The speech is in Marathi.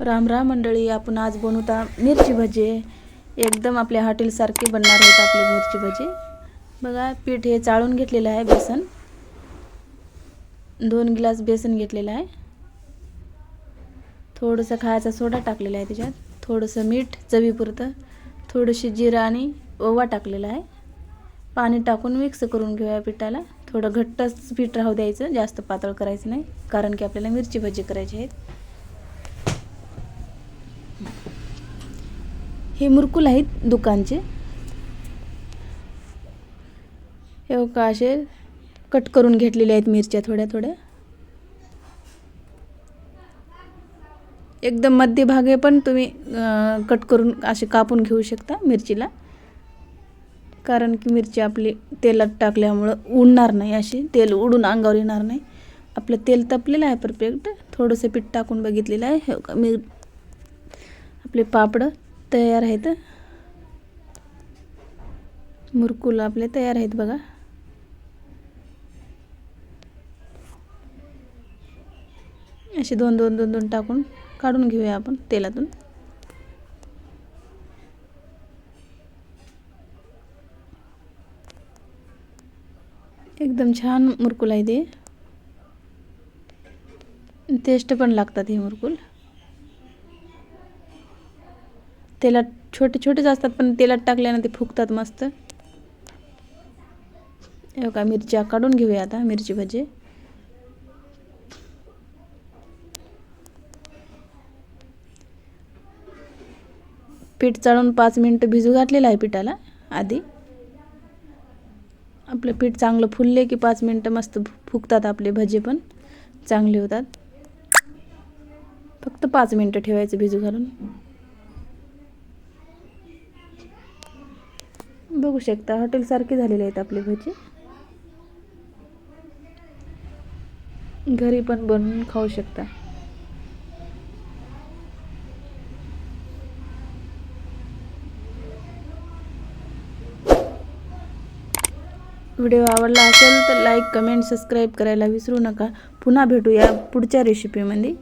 राम राम मंडळी आपण आज बनवता मिरची भजी. एकदम आपल्या हॉटेलसारखे बनणार आहेत आपले मिरची भजी. बघा पीठ हे चाळून घेतलेलं आहे बेसन. दोन गिलास बेसन घेतलेलं आहे. थोडंसं खायचा सोडा टाकलेला आहे त्याच्यात. थोडंसं मीठ चवीपुरतं. थोडीशी जिरं आणि ओवा टाकलेला आहे. पाणी टाकून मिक्स करून घेऊया पिठाला. थोडं घट्टच पीठ राहू द्यायचं जास्त पातळ करायचं नाही कारण की आपल्याला मिरची भजी करायची आहेत. हे मुरकुल आहेत दुकानचे. हे का असे कट करून घेतलेले आहेत मिरच्या थोड्या थोड्या. एकदम मध्यभागे पण तुम्ही कट करून असे कापून घेऊ शकता मिरचीला. कारण की मिरची आपली तेलात टाकल्यामुळं उडणार नाही अशी तेल उडून अंगावर येणार नाही. आपलं तेल तपलेलं आहे परफेक्ट थोडंसं पीठ टाकून बघितलेलं आहे. हे का मी आपले पापडं तयार आहेत. मुरकुल आपले तयार आहेत बघा. असे दोन दोन दोन दोन टाकून काढून घेऊया आपण तेलातून. एकदम छान मुरकुल आहे ते. टेस्ट पण लागतात हे मुरकुल. तेलात छोटे छोटेच असतात पण तेलात टाकल्यानं ते फुगतात मस्त. हे का मिरच्या काढून घेऊया आता मिरची भजी. पीठ चाळून पाच मिनटं भिजू घातलेलं आहे पिठाला आधी. आपलं पीठ चांगलं फुलले की पाच मिनटं मस्त फुगतात आपले भजे पण चांगले होतात. फक्त पाच मिनटं ठेवायचं भिजू घालून. बघू शकता. हॉटेलसारखे झालेले आहेत आपले भजी. घरी पण बनवून खाऊ शकता. व्हिडिओ आवडला असेल तर लाईक कमेंट सबस्क्राईब करायला विसरू नका. पुन्हा भेटूया पुढच्या रेसिपीमध्ये